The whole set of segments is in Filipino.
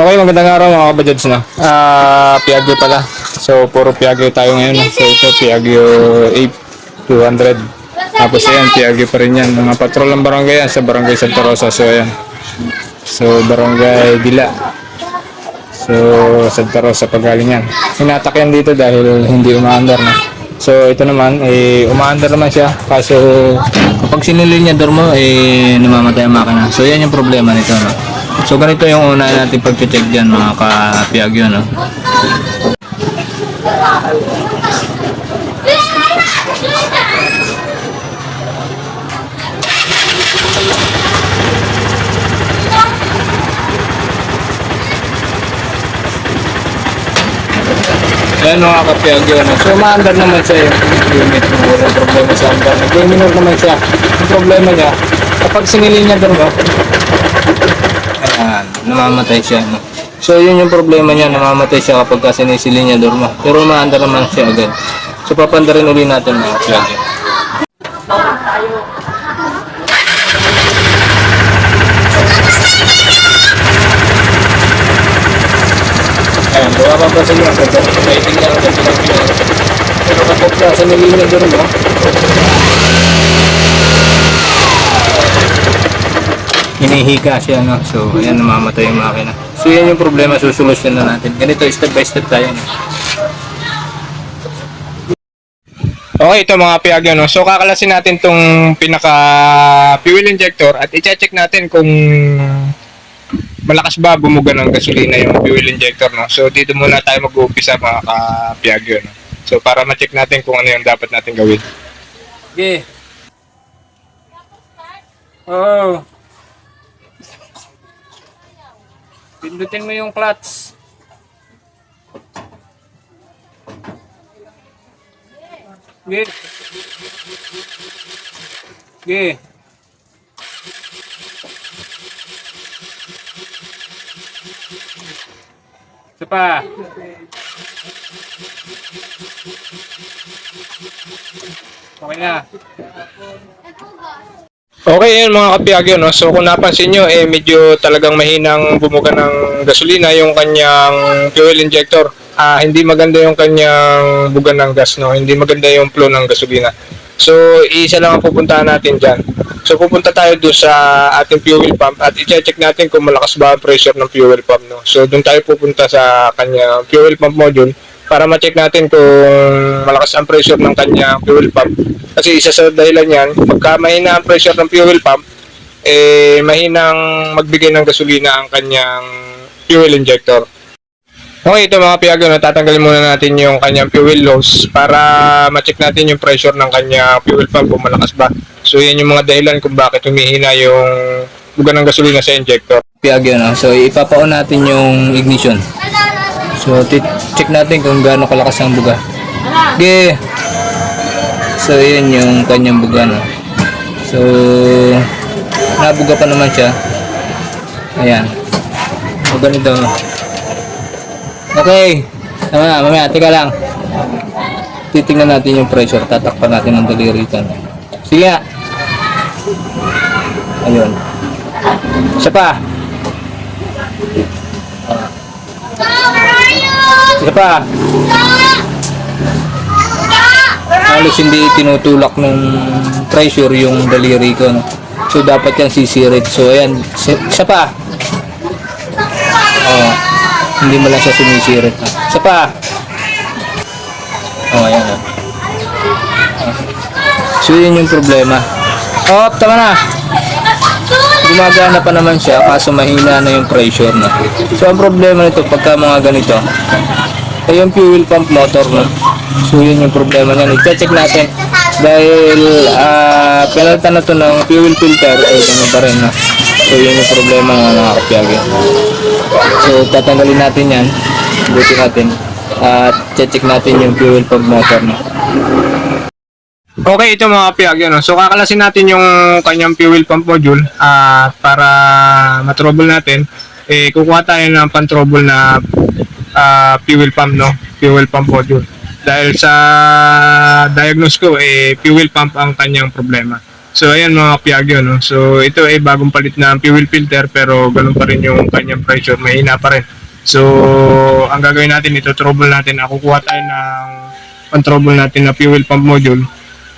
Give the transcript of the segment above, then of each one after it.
Okay, magandang araw mga kabajads na. Ah, Piaggio pala. So, puro Piaggio tayo ngayon. no? So, ito Piaggio 8200. Tapos ayan, Piaggio pa rin yan. Mga patrol ng barangay yan sa barangay Santa Rosa. So, ayan. So, barangay Dila. So, Santa Rosa pagaling yan. Hinatak yan dito dahil hindi umaandar na. So, ito naman, eh, umaandar naman siya. Kaso, kapag sinilin niya dormo, eh, namamatay ang makina. So, yan yung problema nito, no? So, ganito yung una natin pag-check dyan, mga ka-piagyo, no? Ayan mga ka-piagyo, no? So, umaandar naman siya yung unit. Walang problema sa andar. Nag-minor naman siya. Yung problema niya, kapag sinilin niya dormo, Ayan, namamatay siya. No? So, yun yung problema niya, namamatay siya kapag sinisili niya dorma. Pero umaanda naman siya agad. So, papanda rin uli natin mga plug Ayan, gawa pa sa inyo. Waiting lang ako sa inyo. Pero kapag ka sinili niya dorma, hinihika siya, no? So, ayan, namamatay yung makina. So, yan yung problema, susolusyon na natin. Ganito, step by step tayo. No? Okay, ito mga piagyo, no? So, kakalasin natin tong pinaka fuel injector at i-check natin kung malakas ba bumuga ng gasolina yung fuel injector, no? So, dito muna tayo mag-uumpisa mga ka-piagyo, no? So, para ma-check natin kung ano yung dapat natin gawin. Okay. Oh. Pindutin mo yung clutch. Gih. Gih. Siapa? Okay na. Okay, yun mga kapiyagyo, no? So kung napansin nyo, eh medyo talagang mahinang bumuga ng gasolina yung kanyang fuel injector. Ah, hindi maganda yung kanyang buga ng gas, no? Hindi maganda yung flow ng gasolina. So, isa lang ang pupuntahan natin dyan. So, pupunta tayo doon sa ating fuel pump at i-check natin kung malakas ba ang pressure ng fuel pump, no? So, doon tayo pupunta sa kanyang fuel pump module para ma-check natin kung malakas ang pressure ng kanyang fuel pump. Kasi isa sa dahilan yan, pagka mahina ang pressure ng fuel pump, eh mahinang magbigay ng gasolina ang kanyang fuel injector. Okay, ito mga piyago, no, tatanggalin muna natin yung kanyang fuel loss para ma-check natin yung pressure ng kanyang fuel pump kung malakas ba. So, yan yung mga dahilan kung bakit humihina yung buga ng gasolina sa injector. Piyago, no? So, ipapaon natin yung ignition. So, tit- check natin kung gaano kalakas ang buga. Okay. So, yun yung kanyang buga, no? So, nabuga pa naman siya. Ayan. So, ganito. Okay. Tama, mamaya, tika lang. Titingnan natin yung pressure. Tatakpan natin ng daliri. Sige. Ayun. Isa pa. Isa pa. halos hindi tinutulak ng pressure yung daliri ko. No? So, dapat yan sisirit. So, ayan. Isa pa. Oh, hindi mo lang siya sumisirit. No? Isa pa. Oh, ayan. Oh. So, yun yung problema. Oh, tama na. Gumagana pa naman siya kaso mahina na yung pressure no. So ang problema nito pagka mga ganito ay yung fuel pump motor no. So yun yung problema niyan. I-check natin dahil ah pinalitan na to ng fuel filter ay ano pa rin no. So yun yung problema ng mga kapyagi. So tatanggalin natin yan. Buti natin. At check natin yung fuel pump motor no. Okay, ito mga piyag, no? So, kakalasin natin yung kanyang fuel pump module at para matrouble natin, eh, kukuha tayo ng pan-trouble na ah, fuel pump, no? Fuel pump module. Dahil sa diagnose ko, eh, fuel pump ang kanyang problema. So ayan mga Piaggio no. So ito ay bagong palit na fuel filter pero ganun pa rin yung kanyang pressure, mahina pa rin. So ang gagawin natin ito trouble natin, ako kuha tayo ng pang trouble natin na fuel pump module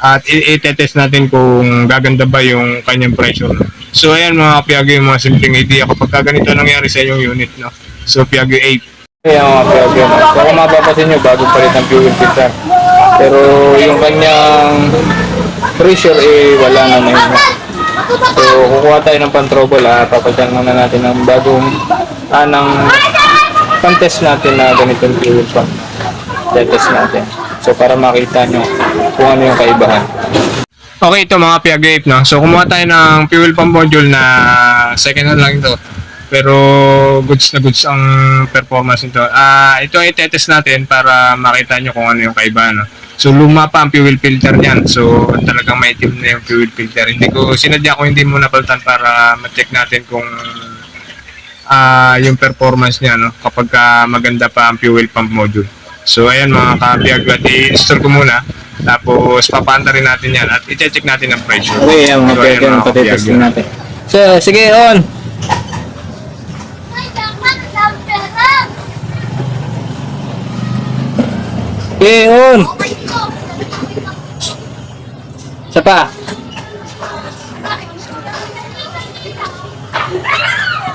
at i-test natin kung gaganda ba yung kanyang pressure. So ayan mga Piaggio yung mga simpleng idea kapag ka ganito nangyari sa inyong unit no. So Piaggio 8 Ayan mga Piaggio no. So kung mapapasin nyo bagong palit ng fuel filter. Pero yung kanyang pressure eh wala na yun. So, kukuha tayo ng pan-trouble ah. Papasyan muna natin ng bagong ah, ng pan-test natin na ganitong fuel pump. Test natin. So, para makita nyo kung ano yung kaibahan. Okay, ito mga Piagape, no? So, kumuha tayo ng fuel pump module na second hand lang ito. Pero goods na goods ang performance nito. Ah, ito ay test natin para makita nyo kung ano yung kaibahan, no? So luma pa ang fuel filter niyan. So talagang maitim na yung fuel filter. Hindi ko sinadya ko hindi mo napalitan para ma-check natin kung ah yung performance niya no kapag ka maganda pa ang fuel pump module. So ayan mga kabiyag at i-install ko muna. Tapos papanda rin natin yan at i-check natin ang pressure. Okay, yan mga So, Piaggio, mga patitesting kabiyag. natin. So, sige, on! Okay, on! Isa pa.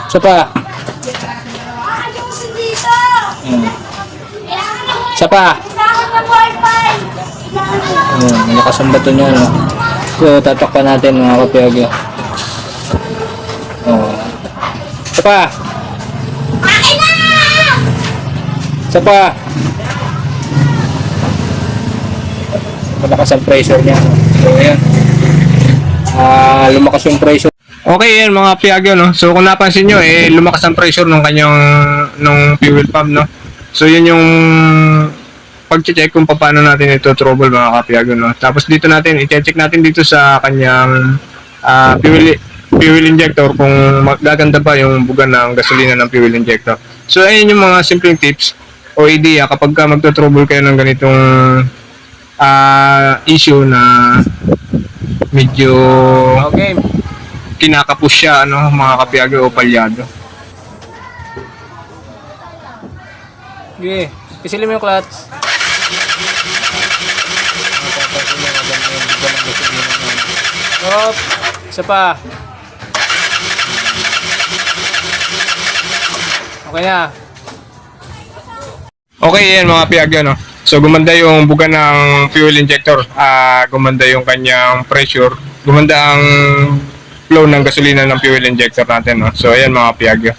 Isa pa. Isa pa. Ayan, malakas ang bato niya, no? So, tatakpan natin mga kapiagyo. Oh. Isa pa. Isa pa. Malakas ang pressure niya. no? So, ayan. Ah, lumakas yung pressure. Okay, yan mga Piaggio, no? So kung napansin nyo, eh, lumakas ang pressure ng kanyang nung fuel pump, no? So yun yung pag-check kung paano natin ito trouble mga kapiago, no? Tapos dito natin, i-check natin dito sa kanyang ah, fuel, fuel injector kung magaganda pa yung buga ng gasolina ng fuel injector. So ayun yung mga simpleng tips o idea kapag ka magto-trouble kayo ng ganitong ah, issue na medyo Okay. kinakapus siya, ano, mga kapiago o palyado. Okay. Pisilin mo yung clutch. Hop. Isa pa. Okay na. Okay, yan mga piagyo, no? So, gumanda yung buga ng fuel injector. Ah, gumanda yung kanyang pressure. Gumanda ang flow ng gasolina ng fuel injector natin, no? So, ayan mga piagyo.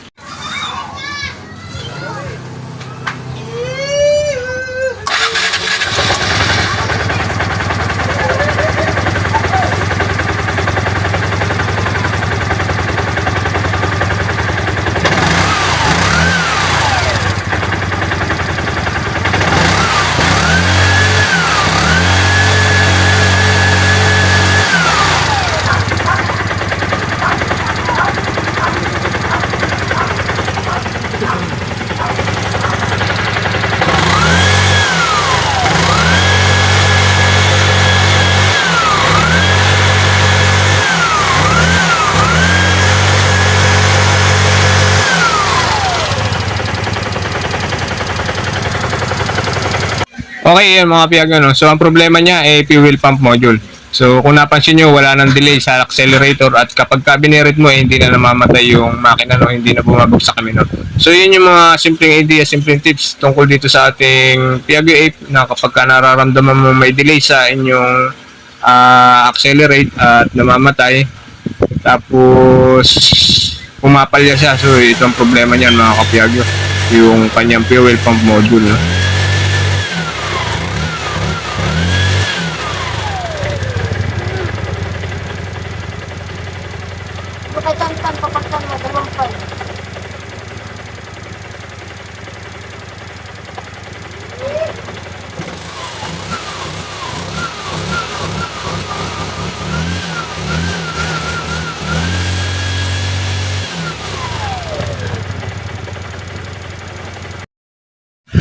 Okay, yan mga piagyo, no? So, ang problema niya ay fuel pump module. So, kung napansin nyo, wala nang delay sa accelerator at kapag ka binirit mo, eh, hindi na namamatay yung makina, no? Hindi na bumabagsak kami, no? So, yun yung mga simpleng idea, simpleng tips tungkol dito sa ating Piaggio 8 na kapag ka nararamdaman mo may delay sa inyong ah, accelerate at namamatay, tapos pumapalya siya. So, ito ang problema niyan mga kapiagyo. Yung kanyang fuel pump module, no? Pakaitan-tan, papaktan mo, dalawang file.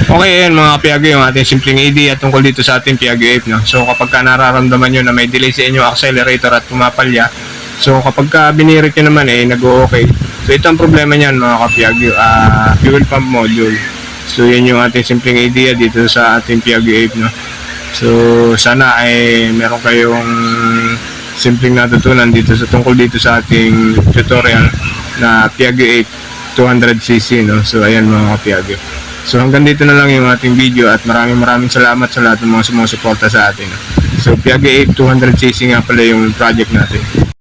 Okay, yun mga Piaggio, yung ating simpleng idea tungkol dito sa ating Piaggio 8. No? So kapag ka nararamdaman nyo na may delay sa inyong accelerator at pumapalya, so kapag ka binirit nyo naman eh, nag-o-okay. So ito ang problema niyan mga Piaggio, ah fuel pump module. So yan yung ating simpleng idea dito sa ating Piaggio 8. No? So sana ay meron kayong simpleng natutunan dito sa tungkol dito sa ating tutorial na Piaggio 8 200cc no. So ayan mga Piaggio. So hanggang dito na lang yung ating video at maraming maraming salamat sa lahat ng mga sumusuporta sa atin. So Piaggio 8 200cc nga pala yung project natin.